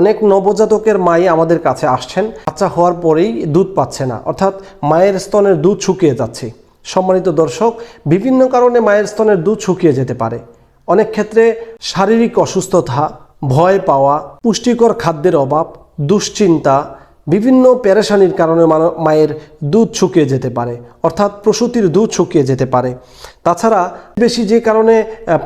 অনেক নবজাতকের মাই আমাদের কাছে আসছেন। বাচ্চা হওয়ার পরেই দুধ পাচ্ছে না। অর্থাৎ মায়ের স্তনের দুধ শুকিয়ে যাচ্ছে। সম্মানিত দর্শক, বিভিন্ন কারণে মায়ের স্তনের দুধ শুকিয়ে যেতে পারে। অনেক ক্ষেত্রে শারীরিক অসুস্থতা, ভয় পাওয়া, পুষ্টিকর খাদ্যের অভাব, দুশ্চিন্তা বিভিন্ন প্যারেশানির কারণে মায়ের দুধ শুকিয়ে যেতে পারে, অর্থাৎ প্রসূতির দুধ শুকিয়ে যেতে পারে। তাছাড়া বেশি যে কারণে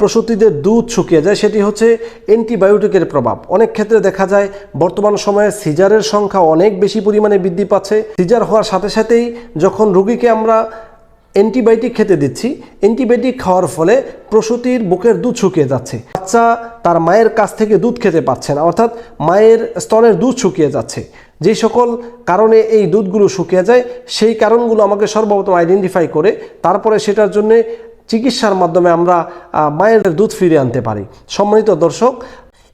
প্রসূতিদের দুধ শুকিয়ে যায় সেটি হচ্ছে অ্যান্টিবায়োটিকের প্রভাব। অনেক ক্ষেত্রে দেখা যায়, বর্তমান সময়ে সিজারের সংখ্যা অনেক বেশি পরিমাণে বৃদ্ধি পাচ্ছে। সিজার হওয়ার সাথে সাথেই যখন রোগীকে আমরা অ্যান্টিবায়োটিক খেতে দিচ্ছি, অ্যান্টিবায়োটিক খাওয়ার ফলে প্রসূতির বুকের দুধ শুকিয়ে যাচ্ছে। বাচ্চা তার মায়ের কাছ থেকে দুধ খেতে পারছে না, অর্থাৎ মায়ের স্তনের দুধ শুকিয়ে যাচ্ছে। যে সকল কারণে এই দুধগুলো শুকিয়ে যায়, সেই কারণগুলো আমাকে সর্বপ্রথম আইডেন্টিফাই করে, তারপরে সেটার জন্য চিকিৎসার মাধ্যমে আমরা মায়ের দুধ ফিরিয়ে আনতে পারি। সম্মানিত দর্শক,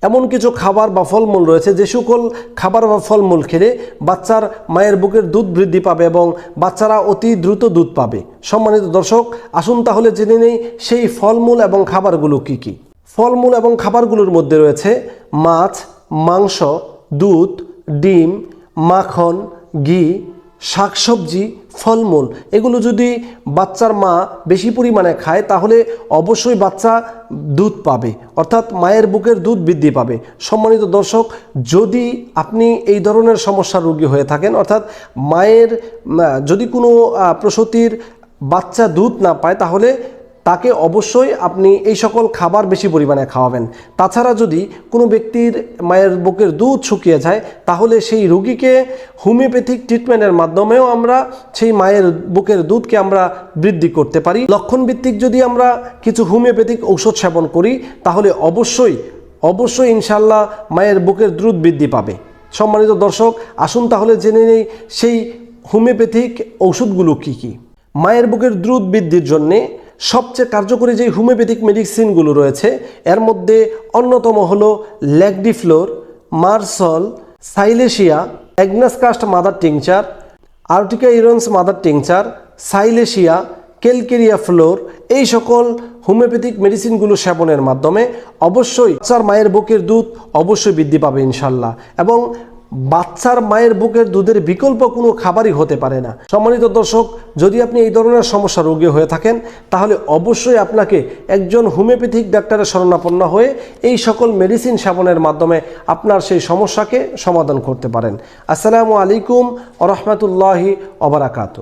এমন কিছু খাবার বা ফলমূল রয়েছে যে সকল খাবার বা ফলমূল খেলে বাচ্চার মায়ের বুকের দুধ বৃদ্ধি পাবে এবং বাচ্চারা অতি দ্রুত দুধ পাবে। সম্মানিত দর্শক, আসুন তাহলে জেনে নেই সেই ফলমূল এবং খাবারগুলো কি কি। ফলমূল এবং খাবারগুলোর মধ্যে রয়েছে মাছ, মাংস, দুধ ডিম, মাখন, ঘি, শাকসবজি, ফলমূল। এগুলো যদি বাচ্চার মা বেশি পরিমাণে খায়, তাহলে অবশ্যই বাচ্চা দুধ পাবে। অর্থাৎ মায়ের বুকের দুধ বৃদ্ধি পাবে। সম্মানিত দর্শক, যদি আপনি এই ধরনের সমস্যার রোগী হয়ে থাকেন, অর্থাৎ মায়ের যদি কোনো প্রসূতির বাচ্চা দুধ না পায়, তাহলে তাকে অবশ্যই আপনি এই সকল খাবার বেশি পরিমাণে খাওয়াবেন। তাছাড়া যদি কোনো ব্যক্তির মায়ের বুকের দুধ শুকিয়ে যায়, তাহলে সেই রোগীকে হোমিওপ্যাথিক ট্রিটমেন্টের মাধ্যমেও আমরা সেই মায়ের বুকের দুধকে আমরা বৃদ্ধি করতে পারি। লক্ষণভিত্তিক যদি আমরা কিছু হোমিওপ্যাথিক ঔষধ সেবন করি, তাহলে অবশ্যই অবশ্যই ইনশাল্লাহ মায়ের বুকের দ্রুত বৃদ্ধি পাবে। সম্মানিত দর্শক, আসুন তাহলে জেনে নেই সেই হোমিওপ্যাথিক ঔষধগুলো কি কি। মায়ের বুকের দ্রুত বৃদ্ধির জন্যে সবচেয়ে কার্যকরী যে হোমিওপ্যাথিক মেডিসিনগুলো রয়েছে, এর মধ্যে অন্যতম হলো ল্যাগডিফ্লোর, মার্সল, silicea agnus castus mother tincture, urtica urens mother tincture, silicea, calcarea fluor, এই সকল হোমিওপ্যাথিক মেডিসিনগুলো সেবনের মাধ্যমে অবশ্যই বাচ্চার মায়ের বুকের দুধ অবশ্যই বৃদ্ধি পাবে ইনশাল্লাহ। এবং বাচ্চার মায়ের বুকের দুধের বিকল্প কোনো খাবারই হতে পারে না। সম্মানিত দর্শক, যদি আপনি এই ধরনের সমস্যা রোগী হয়ে থাকেন, তাহলে অবশ্যই আপনাকে একজন হোমিওপ্যাথিক ডাক্তারের শরণাপন্ন হয়ে এই সকল মেডিসিন সেবনের মাধ্যমে আপনার সেই সমস্যাকে সমাধান করতে পারেন। আসসালামু আলাইকুম রহমতুল্লাহি অবরাকাত